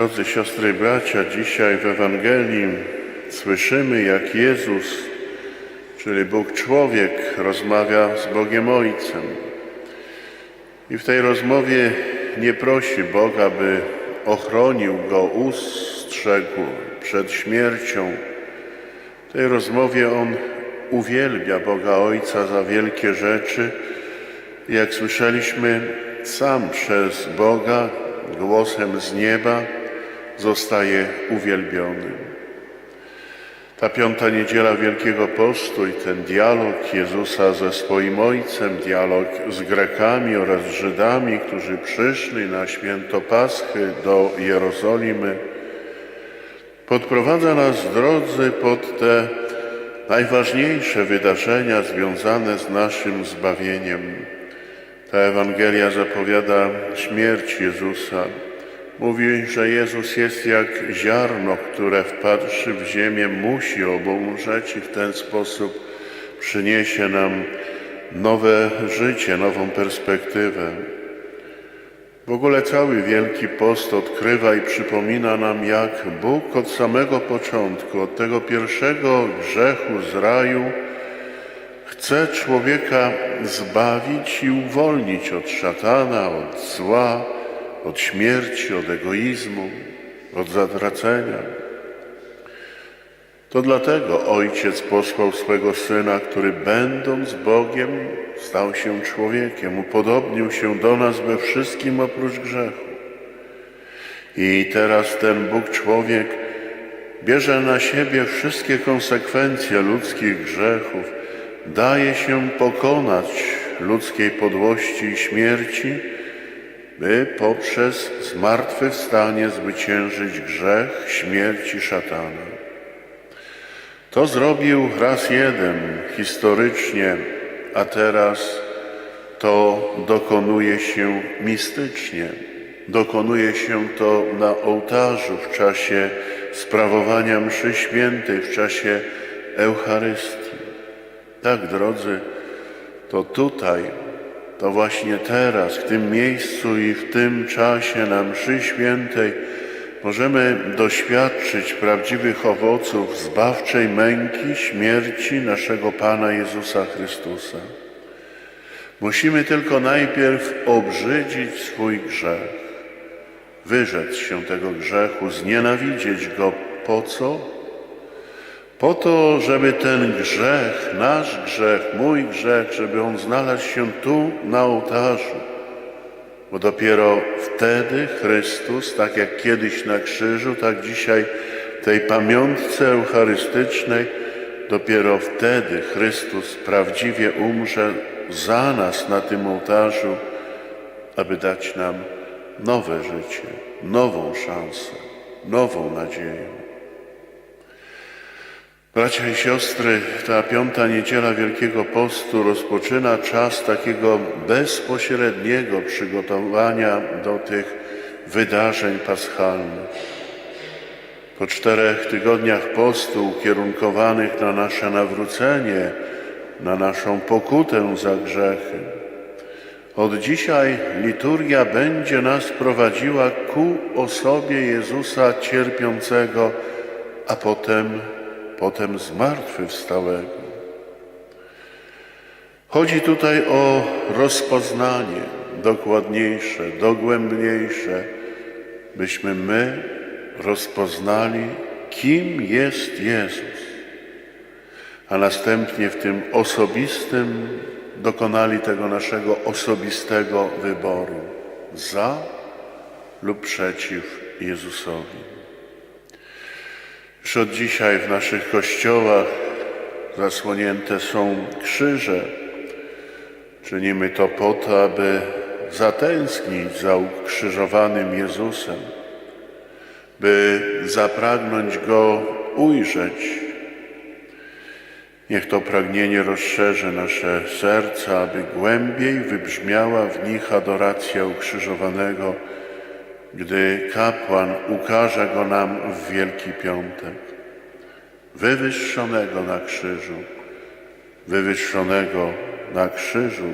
Drodzy siostry i bracia, dzisiaj w Ewangelii słyszymy, jak Jezus, czyli Bóg człowiek, rozmawia z Bogiem Ojcem. I w tej rozmowie nie prosi Boga, by ochronił go, ustrzegł przed śmiercią. W tej rozmowie on uwielbia Boga Ojca za wielkie rzeczy. Jak słyszeliśmy, sam przez Boga głosem z nieba zostaje uwielbiony. Ta piąta niedziela Wielkiego Postu i ten dialog Jezusa ze swoim Ojcem, dialog z Grekami oraz Żydami, którzy przyszli na święto Paschy do Jerozolimy, podprowadza nas, drodzy, pod te najważniejsze wydarzenia związane z naszym zbawieniem. Ta Ewangelia zapowiada śmierć Jezusa. Mówi, że Jezus jest jak ziarno, które wpadłszy w ziemię musi obumrzeć i w ten sposób przyniesie nam nowe życie, nową perspektywę. W ogóle cały Wielki Post odkrywa i przypomina nam, jak Bóg od samego początku, od tego pierwszego grzechu z raju, chce człowieka zbawić i uwolnić od szatana, od zła, od śmierci, od egoizmu, od zatracenia. To dlatego Ojciec posłał swego Syna, który będąc Bogiem stał się człowiekiem, upodobnił się do nas we wszystkim oprócz grzechu. I teraz ten Bóg człowiek bierze na siebie wszystkie konsekwencje ludzkich grzechów, daje się pokonać ludzkiej podłości i śmierci, by poprzez zmartwychwstanie zwyciężyć grzech, śmierć i szatana. To zrobił raz jeden historycznie, a teraz to dokonuje się mistycznie. Dokonuje się to na ołtarzu w czasie sprawowania mszy świętej, w czasie Eucharystii. Tak, drodzy, to tutaj, to właśnie teraz, w tym miejscu i w tym czasie na mszy świętej możemy doświadczyć prawdziwych owoców zbawczej męki, śmierci naszego Pana Jezusa Chrystusa. Musimy tylko najpierw obrzydzić swój grzech, wyrzec się tego grzechu, znienawidzieć go. Po co? Po to, żeby ten grzech, nasz grzech, mój grzech, żeby on znalazł się tu na ołtarzu. Bo dopiero wtedy Chrystus, tak jak kiedyś na krzyżu, tak dzisiaj w tej pamiątce eucharystycznej, dopiero wtedy Chrystus prawdziwie umrze za nas na tym ołtarzu, aby dać nam nowe życie, nową szansę, nową nadzieję. Bracia i siostry, ta piąta niedziela Wielkiego Postu rozpoczyna czas takiego bezpośredniego przygotowania do tych wydarzeń paschalnych. Po czterech tygodniach postu ukierunkowanych na nasze nawrócenie, na naszą pokutę za grzechy, od dzisiaj liturgia będzie nas prowadziła ku osobie Jezusa cierpiącego, a potem potem zmartwychwstałego. Chodzi tutaj o rozpoznanie dokładniejsze, dogłębniejsze, byśmy my rozpoznali, kim jest Jezus, a następnie w tym osobistym dokonali tego naszego osobistego wyboru za lub przeciw Jezusowi. Już od dzisiaj w naszych kościołach zasłonięte są krzyże. Czynimy to po to, aby zatęsknić za ukrzyżowanym Jezusem, by zapragnąć Go ujrzeć. Niech to pragnienie rozszerzy nasze serca, aby głębiej wybrzmiała w nich adoracja ukrzyżowanego gdy kapłan ukaże go nam w Wielki Piątek, wywyższonego na krzyżu, wywyższonego na krzyżu,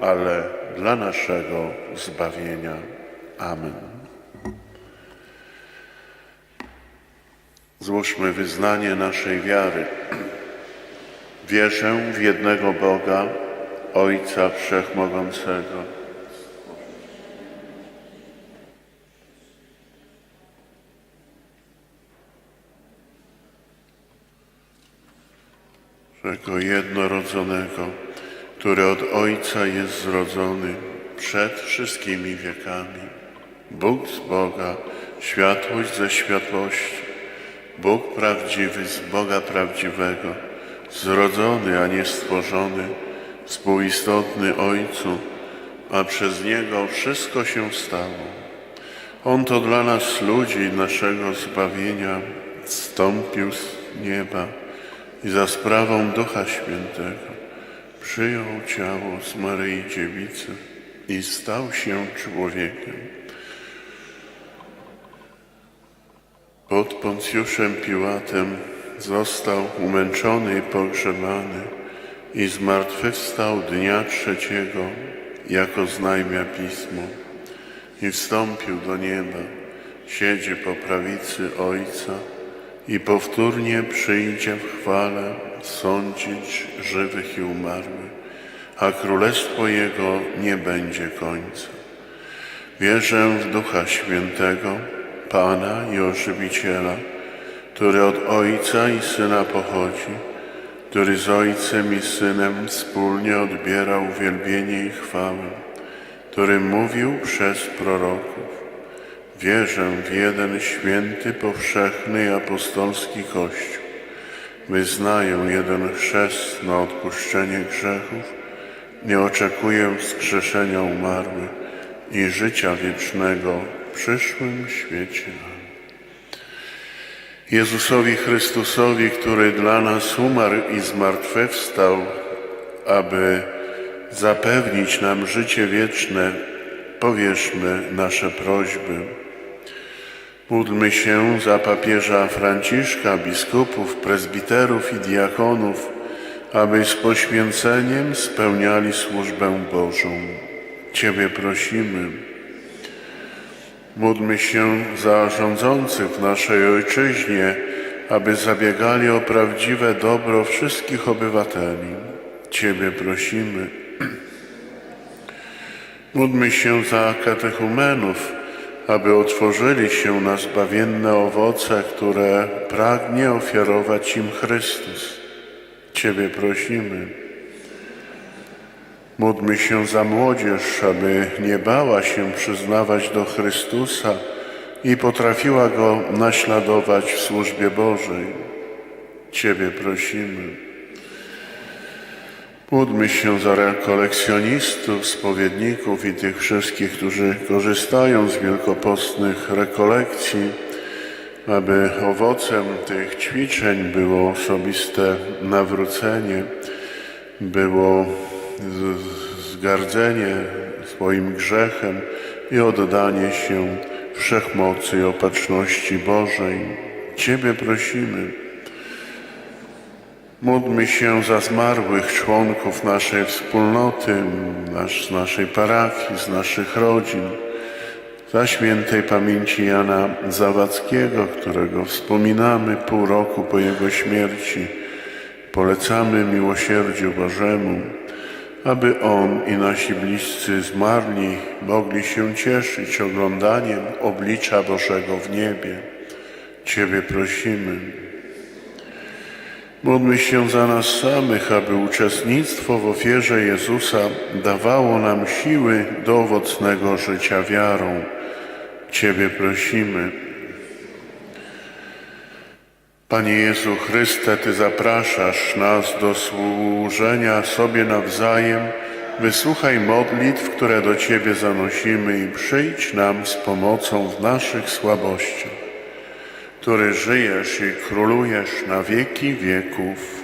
ale dla naszego zbawienia. Amen. Złóżmy wyznanie naszej wiary. Wierzę w jednego Boga, Ojca Wszechmogącego, Czego jednorodzonego, który od Ojca jest zrodzony przed wszystkimi wiekami. Bóg z Boga, światłość ze światłości, Bóg prawdziwy z Boga prawdziwego, zrodzony, a nie stworzony, współistotny Ojcu, a przez Niego wszystko się stało. On to dla nas ludzi naszego zbawienia zstąpił z nieba i za sprawą Ducha Świętego przyjął ciało z Maryi Dziewicy i stał się człowiekiem. Pod Poncjuszem Piłatem został umęczony i pogrzebany i zmartwychwstał dnia trzeciego, jako znajmia Pismo i wstąpił do nieba, siedzi po prawicy Ojca i powtórnie przyjdzie w chwale sądzić żywych i umarłych, a królestwo Jego nie będzie końca. Wierzę w Ducha Świętego, Pana i Ożywiciela, który od Ojca i Syna pochodzi, który z Ojcem i Synem wspólnie odbiera uwielbienie i chwałę, który mówił przez proroków. Wierzę w jeden święty, powszechny i apostolski Kościół. Wyznaję jeden chrzest na odpuszczenie grzechów. Nie oczekuję wskrzeszenia umarłych i życia wiecznego w przyszłym świecie. Jezusowi Chrystusowi, który dla nas umarł i zmartwychwstał, aby zapewnić nam życie wieczne, powierzmy nasze prośby. Módlmy się za papieża Franciszka, biskupów, prezbiterów i diakonów, aby z poświęceniem spełniali służbę Bożą. Ciebie prosimy. Módlmy się za rządzących w naszej ojczyźnie, aby zabiegali o prawdziwe dobro wszystkich obywateli. Ciebie prosimy. Módlmy się za katechumenów, aby otworzyli się na zbawienne owoce, które pragnie ofiarować im Chrystus. Ciebie prosimy. Módlmy się za młodzież, aby nie bała się przyznawać do Chrystusa i potrafiła Go naśladować w służbie Bożej. Ciebie prosimy. Módlmy się za rekolekcjonistów, spowiedników i tych wszystkich, którzy korzystają z wielkopostnych rekolekcji, aby owocem tych ćwiczeń było osobiste nawrócenie, było zgardzenie swoim grzechem i oddanie się wszechmocy i opatrzności Bożej. Ciebie prosimy. Módlmy się za zmarłych członków naszej wspólnoty, nasz, z naszej parafii, z naszych rodzin, za świętej pamięci Jana Zawadzkiego, którego wspominamy pół roku po jego śmierci. Polecamy miłosierdziu Bożemu, aby on i nasi bliscy zmarli mogli się cieszyć oglądaniem oblicza Bożego w niebie. Ciebie prosimy. Módlmy się za nas samych, aby uczestnictwo w ofierze Jezusa dawało nam siły do owocnego życia wiarą. Ciebie prosimy. Panie Jezu Chryste, Ty zapraszasz nas do służenia sobie nawzajem. Wysłuchaj modlitw, które do Ciebie zanosimy i przyjdź nam z pomocą w naszych słabościach który żyjesz i królujesz na wieki wieków.